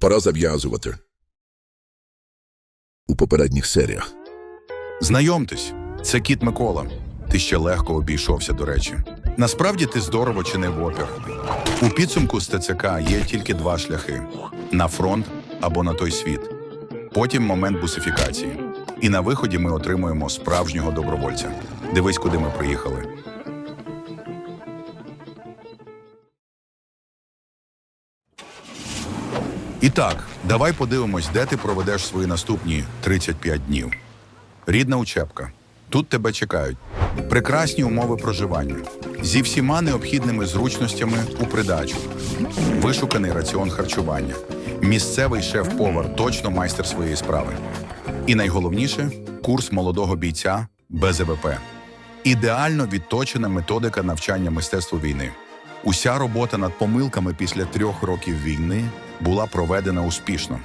Пора зав'язувати. У попередніх серіях. Знайомтесь, це кіт Микола. Ти ще легко обійшовся, до речі. Насправді ти здорово чинив опір. У підсумку з ТЦК є тільки два шляхи: на фронт або на той світ. Потім момент бусифікації. І на виході ми отримуємо справжнього добровольця. Дивись, куди ми приїхали. І так, давай подивимось, де ти проведеш свої наступні 35 днів. Рідна учебка. Тут тебе чекають. Прекрасні умови проживання зі всіма необхідними зручностями у придачу, вишуканий раціон харчування, місцевий шеф-повар, точно майстер своєї справи. І найголовніше курс молодого бійця без ЕВП. Ідеально відточена методика навчання мистецтву війни. Уся робота над помилками після трьох років війни була проведена успішно.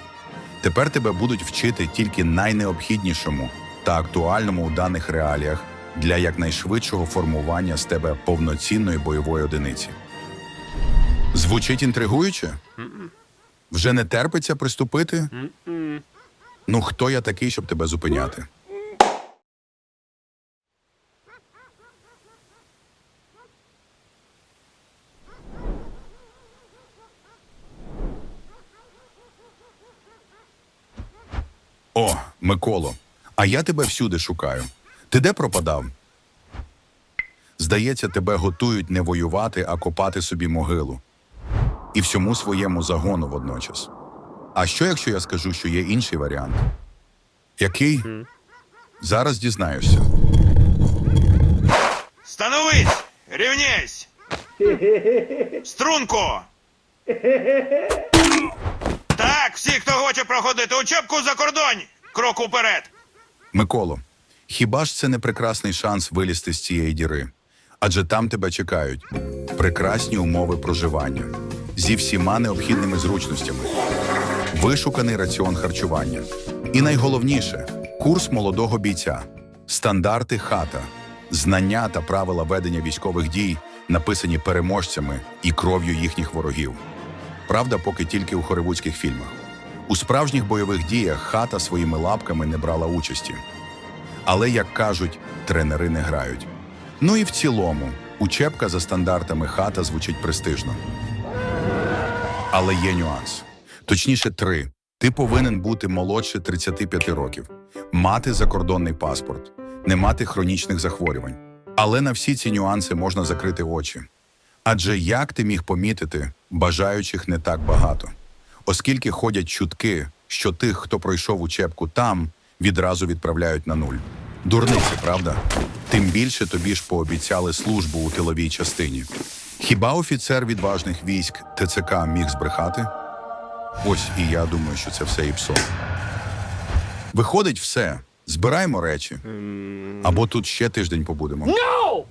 Тепер тебе будуть вчити тільки найнеобхіднішому та актуальному у даних реаліях для якнайшвидшого формування з тебе повноцінної бойової одиниці. Звучить інтригуюче? Вже не терпиться приступити? Ну, хто я такий, щоб тебе зупиняти? О, Миколо, а я тебе всюди шукаю. Ти де пропадав? Здається, тебе готують не воювати, а копати собі могилу. І всьому своєму загону водночас. А що, якщо я скажу, що є інший варіант? Який? Зараз дізнаюся. Становись! Рівняйсь! Струнко! Так, всі, хто проходити учебку за кордон! Крок уперед! Миколо, хіба ж це не прекрасний шанс вилізти з цієї діри? Адже там тебе чекають прекрасні умови проживання зі всіма необхідними зручностями, вишуканий раціон харчування. І найголовніше курс молодого бійця, стандарти хата, знання та правила ведення військових дій, написані переможцями і кров'ю їхніх ворогів. Правда, поки тільки у холивудських фільмах. У справжніх бойових діях хата своїми лапками не брала участі. Але, як кажуть, тренери не грають. Ну і в цілому, учебка за стандартами хата звучить престижно. Але є нюанс. Точніше, три. Ти повинен бути молодше 35 років, мати закордонний паспорт, не мати хронічних захворювань. Але на всі ці нюанси можна закрити очі. Адже як ти міг помітити, бажаючих не так багато, оскільки ходять чутки, що тих, хто пройшов учебку там, відразу відправляють на нуль. Дурниці, правда? Тим більше тобі ж пообіцяли службу у тиловій частині. Хіба офіцер відважних військ ТЦК міг збрехати? Ось і я думаю, що це все ІПСО. Виходить все. Збираємо речі. Або тут ще тиждень побудемо. No!